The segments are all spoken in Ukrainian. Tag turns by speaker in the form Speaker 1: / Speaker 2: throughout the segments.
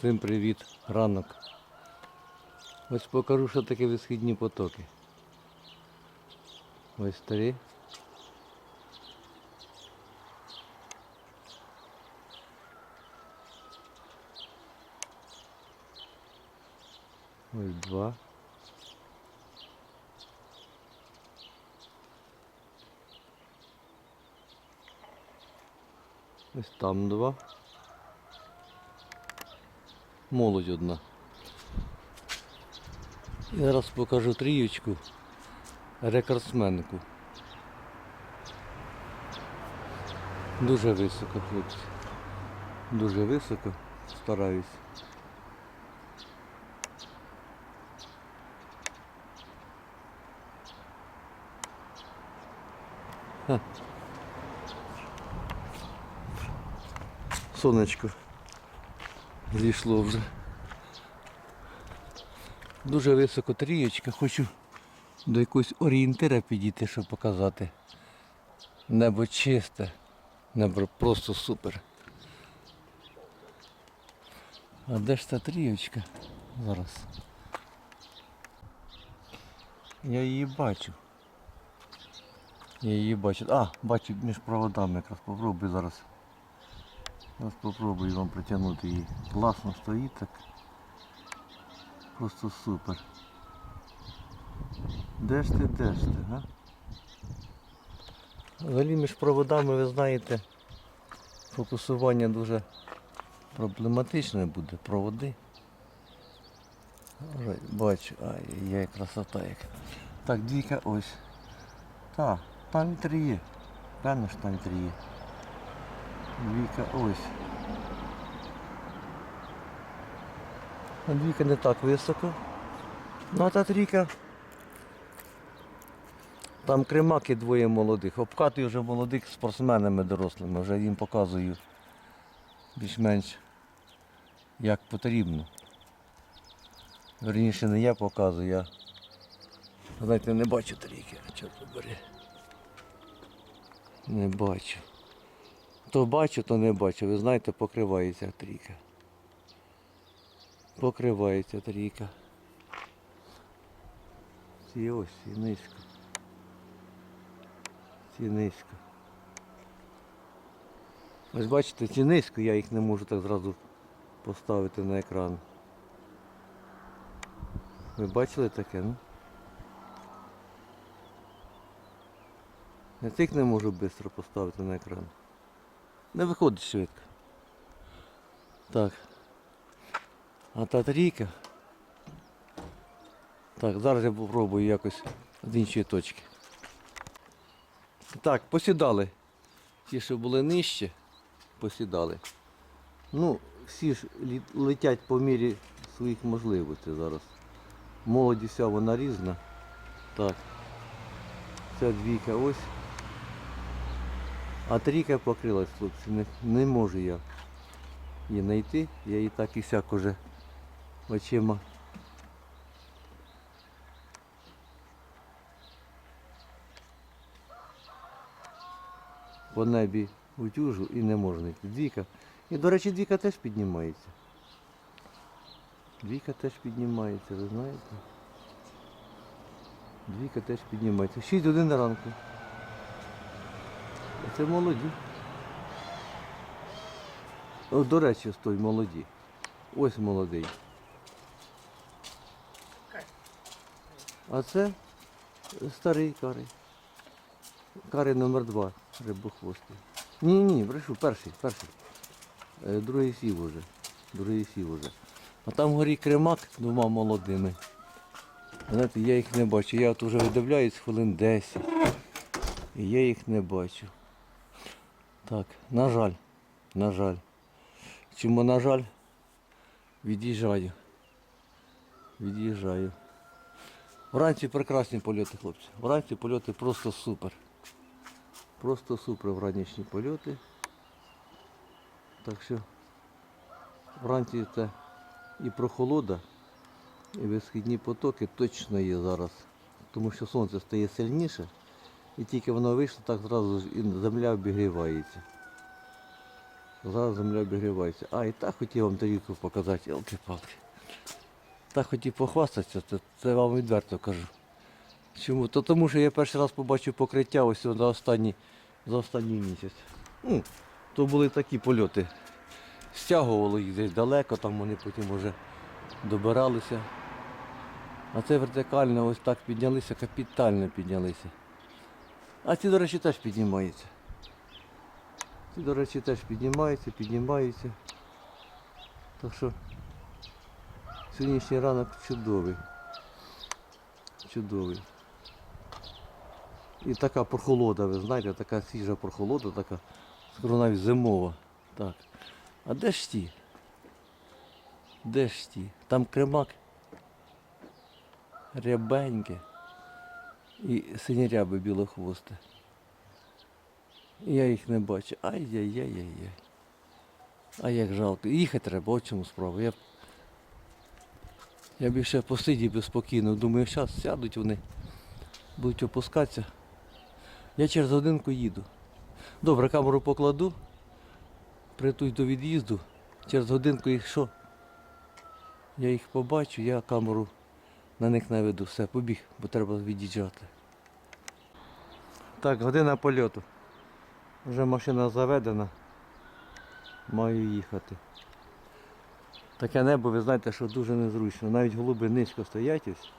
Speaker 1: Всім привіт, ранок. Ось покажу, що таке висхідні потоки. Ось старі. Ось два. Ось там два. Молодь одна. І зараз покажу трієчку рекордсменку. Дуже високо, хлопці. Дуже високо стараюсь. Ха. Сонечко зійшло вже. Дуже високо трієчка, хочу до якогось орієнтира підійти, щоб показати. Небо чисте, небо просто супер. А де ж та трієчка? Зараз. Я її бачу. Я її бачу. А, бачу між проводами якраз попробую зараз. Зараз попробую вам притягнути її. Класно стоїть так. Просто супер. Де ж ти, де ж ти, га? Взагалі між проводами, ви знаєте, фокусування дуже проблематичне буде. Проводи. Бачу, ай, є красота як. Так, двійка ось. Так, там три є. Певно, що там три є. Двійка ось. А не так високо. Ну а та трійка. Там кремаки двоє молодих. Обкатую вже молодих спортсменами дорослими, вже їм показую більш-менш як потрібно. Верніше не я показую, я знаєте, не бачу трійки, чорт бери. Не бачу. То бачу, то не бачу. Ви знаєте, покривається трійка. Покривається трійка. Ці ось, ці низько. Ці низько. Ось бачите, ці низько, я їх не можу так зразу поставити на екран. Ви бачили таке, ну? Я цих не можу швидко поставити на екран. Не виходить швидко. Так. А та трійка. Так, зараз я попробую якось з іншої точки. Так, посідали. Ті, що були нижче, посідали. Ну, всі ж летять по мірі своїх можливостей зараз. Молоді вся вона різна. Так. Ця двійка ось. А трійка покрилась, хлопці. Не, не можу я її знайти. Я її так і сяк уже очима. По небі утюжу і не можу знайти. Двійка. І, до речі, двійка теж піднімається. Двійка теж піднімається, ви знаєте? Двійка теж піднімається. 6 годин ранку. Це молоді. О, до речі, стой, молоді. Ось молодий. А це старий карий. Карий номер два, рибохвостий. Ні, ні, брешу, перший, перший. Е, Другий сів уже. Другий сів уже. А там горі кремак двома молодими. Знаєте, я їх не бачу. Я от вже видивляюсь хвилин 10. І я їх не бачу. Так, на жаль, на жаль. Чому на жаль? Від'їжджаю. Від'їжджаю. Вранці прекрасні польоти, хлопці. Вранці польоти просто супер. Просто супер вранішні польоти. Так що вранці це і прохолода, і висхідні потоки точно є зараз. Тому що сонце стає сильніше. І тільки воно вийшло, так зразу і земля обігрівається. Зараз земля обігрівається. А, і так хотів вам тарілку показати, елки-палки. Так хотів похвастатися, це, це вам відверто кажу. Чому? То тому що я перший раз побачив покриття ось за останній, за останній місяць. Ну, то були такі польоти. Стягувало їх десь далеко, там вони потім вже добиралися. А це вертикально ось так піднялися, капітально піднялися. А ці, до речі, теж піднімаються. Ці, до речі, теж піднімаються, піднімаються. Так що сьогоднішній ранок чудовий. Чудовий. І така прохолода, ви знаєте, така свіжа прохолода, така, скоро навіть зимова. Так. А де ж ті? Де ж ті? Там кремак. Рябеньке. І синіряби білохвосте. І Я їх не бачу. Ай-яй-яй-яй-яй. А як жалко. Їхати треба, от чому справа. Я, я б ще посидів би спокійно. Думаю, зараз сядуть вони, будуть опускатися. Я через годинку їду. Добре, камеру покладу, притуй до від'їзду. Через годинку їх що? Я їх побачу, я камеру на них наведу. Все, побіг, бо треба від'їжджати. Так, година польоту. Вже машина заведена. Маю їхати. Таке небо, ви знаєте, що дуже незручно. Навіть голуби низько стоять ось.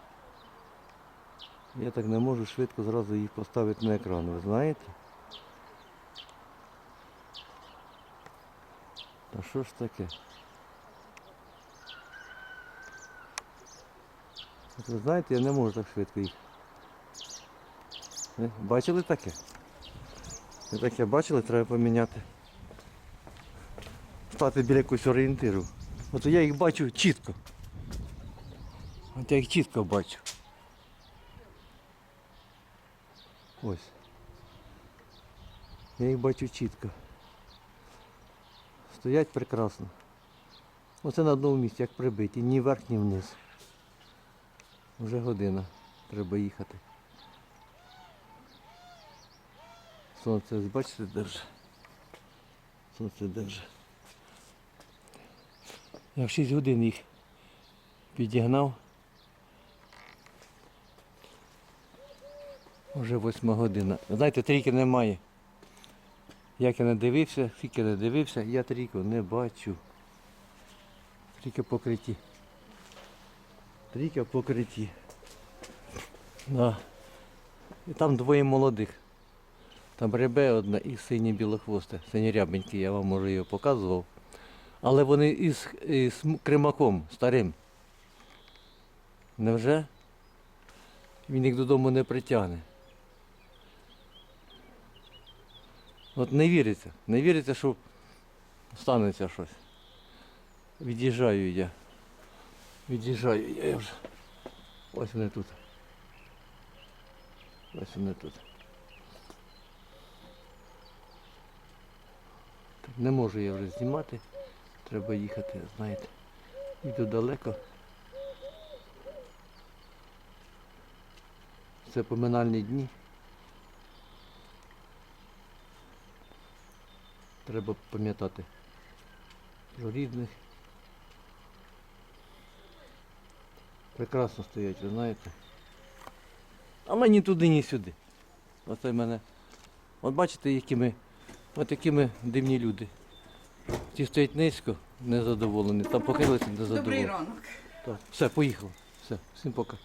Speaker 1: Я так не можу швидко зразу їх поставити на екран, ви знаєте? Та що ж таке? От ви знаєте, я не можу так швидко їх. Бачили таке? Ви таке бачили, треба поміняти. Стати біля якогось орієнтиру. От я їх бачу чітко. От я їх чітко бачу. Ось. Я їх бачу чітко. Стоять прекрасно. Оце на одному місці, як прибиті, ні вверх, ні вниз. Вже година. Треба їхати. Сонце, бачите, держи. Сонце держи. Я в 6 годин їх підігнав. Вже восьма година. Знаєте, трійки немає. Як я не дивився, скільки не дивився, я трійку не бачу. Трійка покриті. Трійка покриті. Да. І там двоє молодих. Там ребе одна і синє білохвосте. Синє рябеньке, я вам може його показував. Але вони із, із кримаком старим. Невже? Він їх додому не притягне. От не віриться, не віриться, що станеться щось. Від'їжджаю я. Від'їжджаю я вже. Ось вони тут. Ось вони тут. Так, не можу я вже знімати. Треба їхати, знаєте. Йду далеко. Це поминальні дні. Треба пам'ятати про рідних. Прекрасно стоять, ви знаєте. Але ні туди, ні сюди. Оце мене. От бачите, які ми, от які ми дивні люди. Ті стоять низько, незадоволені, там похилися
Speaker 2: Добрий ранок.
Speaker 1: Так, все, поїхав. Все, всім пока.